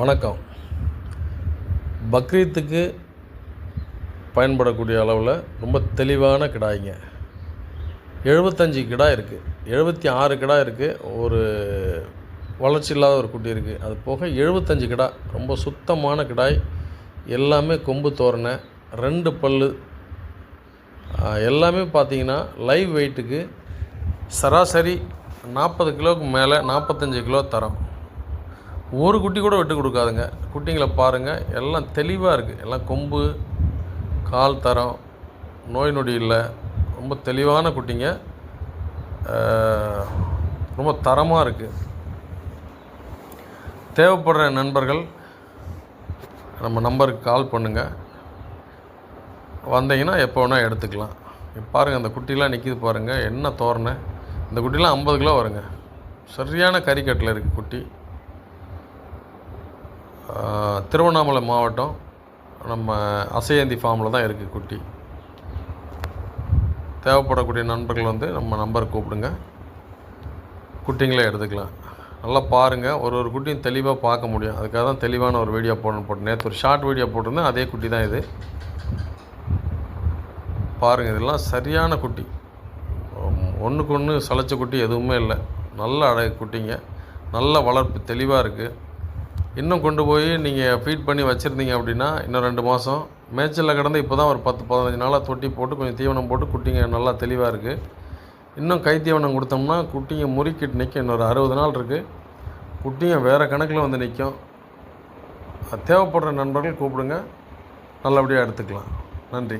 வணக்கம். பக்ரீத்துக்கு பயன்படக்கூடிய அளவில் ரொம்ப தெளிவான கிடாய்ங்க. எழுபத்தஞ்சி கிடா இருக்குது எழுபத்தி ஆறு கிடா இருக்குது ஒரு வளர்ச்சி இல்லாத ஒரு குட்டி இருக்குது அது போக எழுபத்தஞ்சி கிடா ரொம்ப சுத்தமான கிடாய். எல்லாமே கொம்பு தோரணை ரெண்டு பல்லு. எல்லாமே பார்த்தீங்கன்னா லைவ் வெயிட்டுக்கு சராசரி நாற்பது கிலோவுக்கு மேலே நாற்பத்தஞ்சு கிலோ தரோம். ஒரு குட்டி கூட விட்டு கொடுக்காதுங்க. குட்டிங்களை பாருங்கள் எல்லாம் தெளிவாக இருக்குது எல்லாம் கொம்பு கால் தரம் நோய் நொடி இல்லை. ரொம்ப தெளிவான குட்டிங்க. ரொம்ப தரமாக இருக்குது தேவைப்படுற நண்பர்கள் நம்ம நம்பருக்கு கால் பண்ணுங்கள் வந்தீங்கன்னா எப்போ வேணால் எடுத்துக்கலாம். பாருங்கள் அந்த குட்டிலாம் நிற்கிது பாருங்கள் என்ன தோரணை? இந்த குட்டிலாம் ஐம்பது கிலோ வருங்க. சரியான கறிக்கட்டில் இருக்குது குட்டி. திருவண்ணாமலை மாவட்டம் நம்ம அசையந்தி ஃபார்மில் தான் இருக்குது குட்டி. தேவைப்படக்கூடிய நண்பர்கள் வந்து நம்ம நம்பர் கூப்பிடுங்க. குட்டிங்களே எடுத்துக்கலாம். நல்லா பாருங்கள் ஒரு ஒரு குட்டியும் தெளிவாக பார்க்க முடியும். அதுக்காக தான் தெளிவான ஒரு வீடியோ போடணும் போட்டு. நேற்று ஒரு ஷார்ட் வீடியோ போட்டிருந்தேன். அதே குட்டி தான் இது. பாருங்கள் இதெல்லாம் சரியான குட்டி. ஒன்றுக்கு ஒன்று சளைச்ச குட்டி எதுவுமே இல்லை. நல்ல அழகு குட்டிங்க. நல்ல வளர்ப்பு தெளிவாக இருக்குது இன்னும் கொண்டு போய் நீங்கள் ஃபீட் பண்ணி வச்சுருந்தீங்க அப்படின்னா இன்னும் ரெண்டு மாதம் மேய்ச்சலில் கிடந்து இப்போ தான் ஒரு பத்து பதினஞ்சு நாளாக தொட்டி போட்டு கொஞ்சம் தீவனம் போட்டு குட்டிங்க நல்லா தெளிவாக இருக்குது இன்னும் கை தீவனம் கொடுத்தோம்னா குட்டிங்க முறுக்கிட்டு நிற்கும் இன்னொரு அறுபது நாள் இருக்குது குட்டிங்க வேறு கணக்கில் வந்து நிற்கும் தேவைப்படுற நண்பர்கள் கூப்பிடுங்க. நல்லபடியாக எடுத்துக்கலாம். நன்றி.